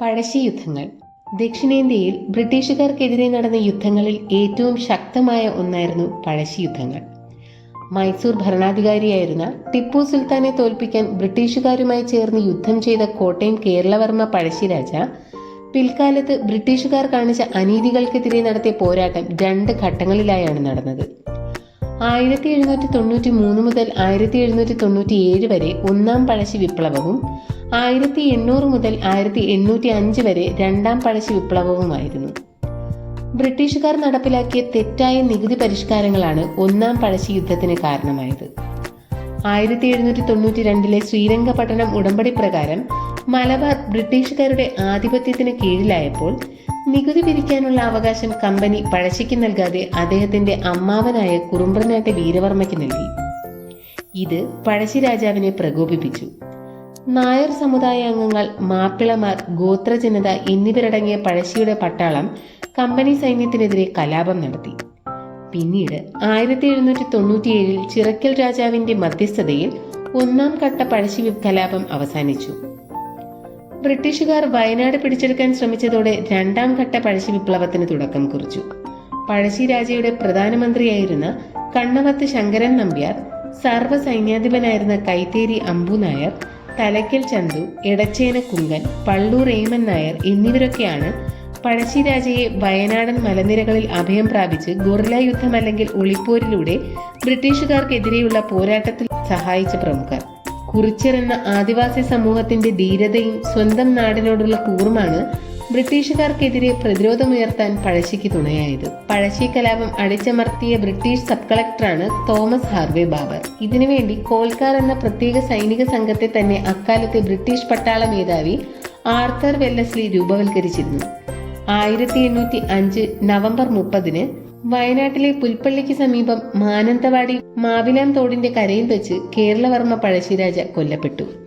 പഴശ്ശി യുദ്ധങ്ങൾ. ദക്ഷിണേന്ത്യയിൽ ബ്രിട്ടീഷുകാർക്കെതിരെ നടന്ന യുദ്ധങ്ങളിൽ ഏറ്റവും ശക്തമായ ഒന്നായിരുന്നു പഴശ്ശി യുദ്ധങ്ങൾ. മൈസൂർ ഭരണാധികാരിയായിരുന്ന ടിപ്പു സുൽത്താനെ തോൽപ്പിക്കാൻ ബ്രിട്ടീഷുകാരുമായി ചേർന്ന് യുദ്ധം ചെയ്ത കോട്ടയം കേരളവർമ്മ പഴശ്ശിരാജ പിൽക്കാലത്ത് ബ്രിട്ടീഷുകാർ കാണിച്ച അനീതികൾക്കെതിരെ നടത്തിയ പോരാട്ടം രണ്ട് ഘട്ടങ്ങളിലായാണ് നടന്നത്. ആയിരത്തി എഴുന്നൂറ്റി തൊണ്ണൂറ്റി മൂന്ന് മുതൽ ആയിരത്തി എഴുന്നൂറ്റി തൊണ്ണൂറ്റി ഏഴ് വരെ ഒന്നാം പഴശ്ശി വിപ്ലവവും ആയിരത്തി എണ്ണൂറ് മുതൽ ആയിരത്തി എണ്ണൂറ്റി അഞ്ച് വരെ രണ്ടാം പഴശ്ശി വിപ്ലവവുമായിരുന്നു. ബ്രിട്ടീഷുകാർ നടപ്പിലാക്കിയ തെറ്റായ നികുതി പരിഷ്കാരങ്ങളാണ് ഒന്നാം പഴശ്ശി യുദ്ധത്തിന് കാരണമായത്. ആയിരത്തി എഴുന്നൂറ്റി തൊണ്ണൂറ്റി രണ്ടിലെ ശ്രീരംഗപട്ടണം ഉടമ്പടി പ്രകാരം മലബാർ ബ്രിട്ടീഷുകാരുടെ ആധിപത്യത്തിന് കീഴിലായപ്പോൾ നികുതി പിരിക്കാനുള്ള അവകാശം കമ്പനി പഴശ്ശിക്ക് നൽകാതെ അദ്ദേഹത്തിന്റെ അമ്മാവനായ കുറുമ്പ്രനാട്ടെ വീരവർമ്മയ്ക്ക് നൽകി. ഇത് പഴശ്ശി രാജാവിനെ പ്രകോപിപ്പിച്ചു. നായർ സമുദായ അംഗങ്ങൾ മാപ്പിളമാർ ഗോത്രജനത എന്നിവരടങ്ങിയ പഴശ്ശിയുടെ പട്ടാളം കമ്പനി സൈന്യത്തിനെതിരെ കലാപം നടത്തി. പിന്നീട് ആയിരത്തി എഴുന്നൂറ്റി തൊണ്ണൂറ്റിയേഴിൽ ചിറക്കൽ രാജാവിന്റെ മധ്യസ്ഥതയിൽ ഒന്നാം ഘട്ട പഴശ്ശി കലാപം അവസാനിച്ചു. ബ്രിട്ടീഷുകാർ വയനാട് പിടിച്ചെടുക്കാൻ ശ്രമിച്ചതോടെ രണ്ടാം ഘട്ട പഴശ്ശി വിപ്ലവത്തിന് തുടക്കം കുറിച്ചു. പഴശ്ശി രാജയുടെ പ്രധാനമന്ത്രിയായിരുന്ന കണ്ണവത്ത് ശങ്കരൻ നമ്പ്യാർ സർവ സൈന്യാധിപനായിരുന്ന കൈത്തേരി അമ്പു നായർ തലയ്ക്കൽ ചന്തു എടച്ചേന കുങ്കൻ പള്ളൂർ ഏമൻ നായർ എന്നിവരൊക്കെയാണ് പഴശ്ശിരാജയെ വയനാടൻ മലനിരകളിൽ അഭയം പ്രാപിച്ച് ഗൊറില യുദ്ധം അല്ലെങ്കിൽ ഒളിപ്പോരിലൂടെ ബ്രിട്ടീഷുകാർക്കെതിരെയുള്ള പോരാട്ടത്തിൽ സഹായിച്ച പ്രമുഖർ. കുറിച്ചർ എന്ന ആദിവാസി സമൂഹത്തിന്റെ ധീരതയും സ്വന്തം നാടിനോടുള്ള കൂറുമാണ് ബ്രിട്ടീഷുകാർക്കെതിരെ പ്രതിരോധമുയർത്താൻ പഴശ്ശിക്ക് തുണയായത് പഴശ്ശി കലാപം അടിച്ചമർത്തിയ ബ്രിട്ടീഷ് സബ് കളക്ടറാണ് തോമസ് ഹാർവേ ബാബർ. ഇതിനുവേണ്ടി കോൽക്കാർ എന്ന പ്രത്യേക സൈനിക സംഘത്തെ തന്നെ അക്കാലത്തെ ബ്രിട്ടീഷ് പട്ടാള മേധാവി ആർത്തർ വെല്ലസ്ലി രൂപവൽക്കരിച്ചിരുന്നു. ആയിരത്തി എണ്ണൂറ്റി അഞ്ച് നവംബർ മുപ്പതിന് വയനാട്ടിലെ പുൽപ്പള്ളിക്ക് സമീപം മാനന്തവാടി മാവിലാം തോടിന്റെ കരയിൽ വെച്ച് കേരളവർമ്മ പഴശ്ശിരാജ കൊല്ലപ്പെട്ടു.